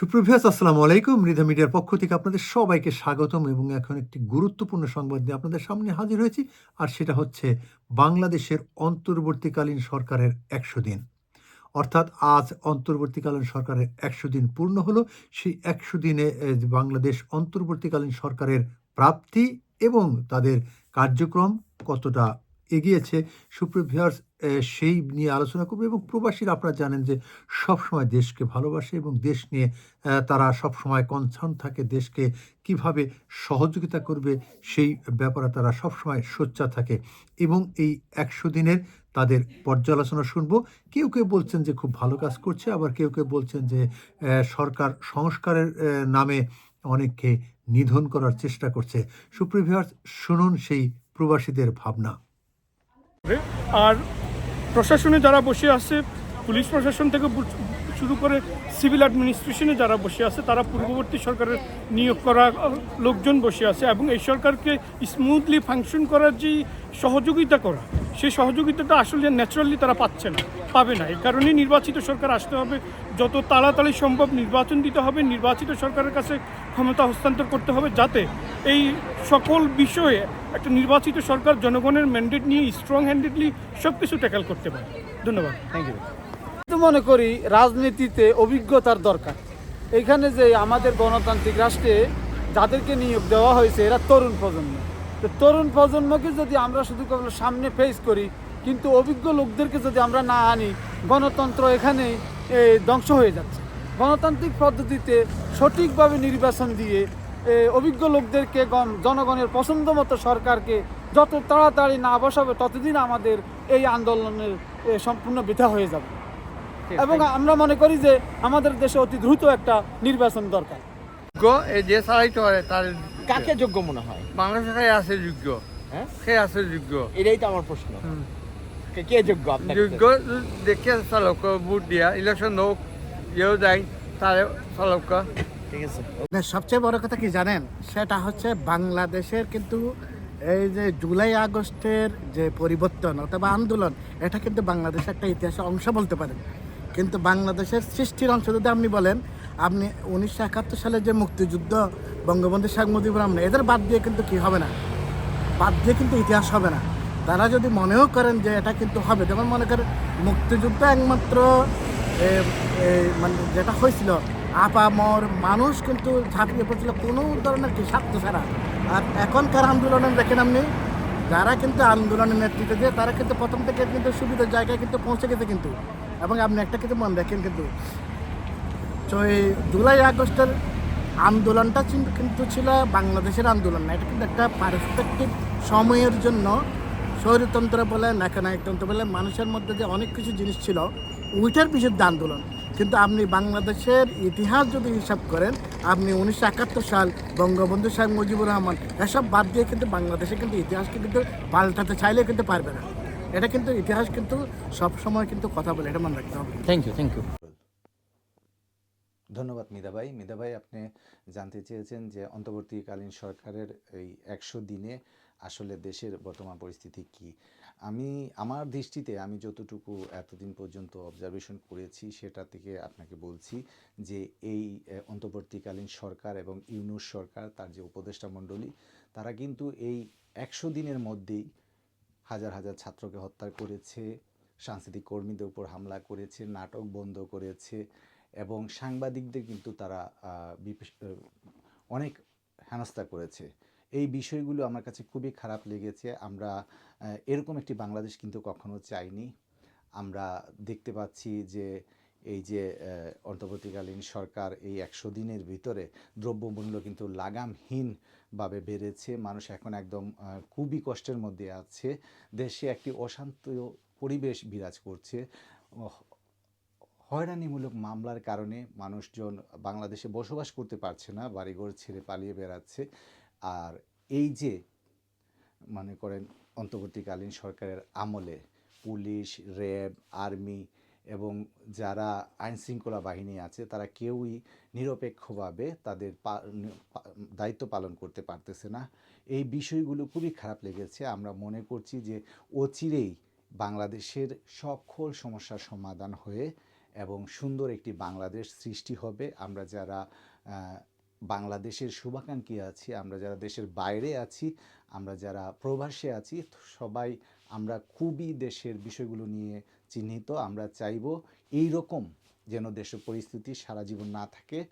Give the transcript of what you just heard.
সুপ্রভিয়াস আসসালামু আলাইকুম। মৃধা মিডিয়ার পক্ষ থেকে আপনাদের সবাইকে স্বাগতম এবং এখন একটি গুরুত্বপূর্ণ সংবাদ নিয়ে আপনাদের সামনে হাজির হয়েছি, আর সেটা হচ্ছে বাংলাদেশের অন্তর্বর্তীকালীন সরকারের একশো দিন। অর্থাৎ আজ অন্তর্বর্তীকালীন সরকারের একশো দিন পূর্ণ হলো। সেই একশো দিনে বাংলাদেশ অন্তর্বর্তীকালীন সরকারের প্রাপ্তি এবং তাদের কার্যক্রম কতটা এগিয়েছে। সুপ্রভিয়ার্স সেই নিয়ে আলোচনা করবে এবং প্রবাসীরা আপনারা জানেন যে সবসময় দেশকে ভালোবাসে এবং দেশ নিয়ে তারা সবসময় কনসার্ন থাকে, দেশকে কীভাবে সহযোগিতা করবে সেই ব্যাপারে তারা সবসময় সোচ্চার থাকে এবং এই একশো দিনের তাদের পর্যালোচনা শুনব। কেউ কেউ বলছেন যে খুব ভালো কাজ করছে, আবার কেউ কেউ বলছেন যে সরকার সংস্কারের নামে অনেককে নিধন করার চেষ্টা করছে। সুপ্রিভিয়ার্স শুনুন সেই প্রবাসীদের ভাবনা। আর প্রশাসনে যারা বসে আছে, পুলিশ প্রশাসন থেকে শুরু করে সিভিল অ্যাডমিনিস্ট্রেশনে যারা বসে আছে, তারা পূর্ববর্তী সরকারের নিয়োগ করা লোকজন বসে আছে এবং এই সরকারকে স্মুথলি ফাংশন করার যে সহযোগিতা করা সেই সহযোগিতাটা আসলে ন্যাচারালি তারা পাচ্ছে না, পাবে না। এই কারণেই নির্বাচিত সরকার আসতে হবে। যত তাড়াতাড়ি সম্ভব নির্বাচন দিতে হবে। নির্বাচিত সরকারের কাছে ক্ষমতা হস্তান্তর করতে হবে যাতে এই সকল বিষয়ে একটা নির্বাচিত সরকার জনগণের ম্যান্ডেট নিয়ে স্ট্রং হ্যান্ডেডলি সব কিছু ট্যাকেল করতে পারে। ধন্যবাদ। থ্যাংক ইউ তো মনে করি রাজনীতিতে অভিজ্ঞতার দরকার। এখানে যে আমাদের গণতান্ত্রিক রাষ্ট্রে যাদেরকে নিয়োগ দেওয়া হয়েছে, এরা তরুণ প্রজন্ম। তো তরুণ প্রজন্মকে যদি আমরা শুধু কেবল সামনে ফেস করি, কিন্তু অভিজ্ঞ লোকদেরকে যদি আমরা না আনি, গণতন্ত্র এখানে ধ্বংস হয়ে যাচ্ছে। গণতান্ত্রিক পদ্ধতিতে সঠিকভাবে নির্বাচন দিয়ে অভিজ্ঞ লোকদেরকে গণ- জনগণের পছন্দ মতো সরকারকে যত তাড়াতাড়ি না বসাবে ততদিন আমাদের এই আন্দোলনের এ, সম্পূর্ণ বৃথা হয়ে যাবে। এবং আমরা মনে করি যে আমাদের দেশে অতি দ্রুত একটা নির্বাচন দরকার। যে চালাইতে পারে তার কাকে যোগ্য মনে হয়? বাংলাদেশে সে আছে যোগ্য? হ্যাঁ? সে আছে যোগ্য? এটাই তো আমার প্রশ্ন। কে- কে যোগ্য আপনার যোগ্য দেখে চালক ভোট দিয়া ইলেকশন হোক ইয়েও যায় তারে চালক ঠিক আছে। সবচেয়ে বড় কথা কি জানেন? সেটা হচ্ছে বাংলাদেশের কিন্তু এই যে জুলাই আগস্টের যে পরিবর্তন অথবা আন্দোলন, এটা কিন্তু বাংলাদেশের একটা ইতিহাসের অংশ বলতে পারেন। কিন্তু বাংলাদেশের সৃষ্টির অংশ যদি আপনি বলেন, আপনি উনিশশো একাত্তর সালে যে মুক্তিযুদ্ধ বঙ্গবন্ধু শেখ মুজিবুর রহমান, এদের বাদ দিয়ে কিন্তু কি হবে না? বাদ দিয়ে কিন্তু ইতিহাস হবে না। তারা যদি মনেও করেন যে এটা কিন্তু হবে, যেমন মনে করেন মুক্তিযুদ্ধ একমাত্র মানে যেটা হয়েছিল আপামর মানুষ কিন্তু ঝাঁপিয়ে পড়ছিল কোনো ধরনের কি স্বার্থ ছাড়া। আর এখনকার আন্দোলনে দেখেন আপনি যারা কিন্তু আন্দোলনের নেতৃত্ব দিয়ে তারা কিন্তু প্রথম থেকে কিন্তু সুবিধার জায়গায় কিন্তু পৌঁছে গেছে কিন্তু। এবং আপনি একটা কিন্তু মনে রাখেন কিন্তু এই জুলাই, আগস্টের আন্দোলনটা কিন্তু ছিল বাংলাদেশের আন্দোলন না। এটা কিন্তু একটা পারস্পেক্টিভ সময়ের জন্য স্বৈরতন্ত্র বলে নায়কতন্ত্র বলে মানুষের মধ্যে যে অনেক কিছু জিনিস ছিল, ওইটার বিরুদ্ধে আন্দোলন। কিন্তু আপনি বাংলাদেশের ইতিহাস যদি হিসাব করেন আপনি উনিশশো একাত্তর সাল বঙ্গবন্ধু শেখ মুজিবুর রহমান এসব বাদ দিয়ে কিন্তু বাংলাদেশে কিন্তু ইতিহাসকে কিন্তু পাল্টাতে চাইলেও কিন্তু পারবে না। এটা কিন্তু ইতিহাস কিন্তু সব সময় কিন্তু কথা বলে এটা মনে রাখতে হবে। থ্যাংক ইউ থ্যাংক ইউ ধন্যবাদ মিদা ভাই। মিদা ভাই আপনি জানতে চেয়েছেন যে অন্তর্বর্তীকালীন সরকারের এই একশো দিনে আসলে দেশের বর্তমান পরিস্থিতি কি? আমি, আমার দৃষ্টিতে আমি যতটুকু এতদিন পর্যন্ত অবজারভেশন করেছি, সেটা থেকে আপনাকে বলছি যে এই অন্তর্বর্তীকালীন সরকার এবং ইউনুস সরকার, তার যে উপদেষ্টা মণ্ডলী, তারা কিন্তু এই একশো দিনের মধ্যেই হাজার হাজার ছাত্রকে হত্যা করেছে, সাংস্কৃতিক কর্মীদের উপর হামলা করেছে, নাটক বন্ধ করেছে এবং সাংবাদিকদের কিন্তু তারা অনেক হেনস্থা করেছে। এই বিষয়গুলো আমার কাছে খুবই খারাপ লেগেছে। আমরা এরকম একটি বাংলাদেশ কিন্তু কখনো চাইনি। আমরা দেখতে পাচ্ছি যে এই যে অন্তর্বর্তীকালীন সরকার এই একশো দিনের ভিতরে দ্রব্যমূল্য কিন্তু লাগামহীনভাবে বেড়েছে। মানুষ এখন একদম খুবই কষ্টের মধ্যে আছে। দেশে একটি অশান্ত পরিবেশ বিরাজ করছে। হয়রানিমূলক মামলার কারণে মানুষজন বাংলাদেশে বসবাস করতে পারছে না, বাড়িঘর ছেড়ে পালিয়ে বেড়াচ্ছে। আর এই যে, মনে করেন, অন্তর্বর্তীকালীন সরকারের আমলে পুলিশ, র্যাব, আর্মি এবং যারা আইন শৃঙ্খলা বাহিনী আছে, তারা কেউই নিরপেক্ষভাবে তাদের দায়িত্ব পালন করতে পারতেছে না। এই বিষয়গুলো খুবই খারাপ লেগেছে। আমরা মনে করছি যে অচিরেই বাংলাদেশের সকল সমস্যার সমাধান হয়ে এবং সুন্দর একটি বাংলাদেশ সৃষ্টি হবে। আমরা যারা বাংলাদেশের শুভাকাঙ্ক্ষী আছি, আমরা যারা দেশের বাইরে আছি, আমরা যারা প্রবাসে আছি সবাই আমরা খুবই দেশের বিষয়গুলো নিয়ে চিহ্নিত। আমরা চাইব এই রকম যেন দেশের পরিস্থিতি সারা জীবন না থাকে।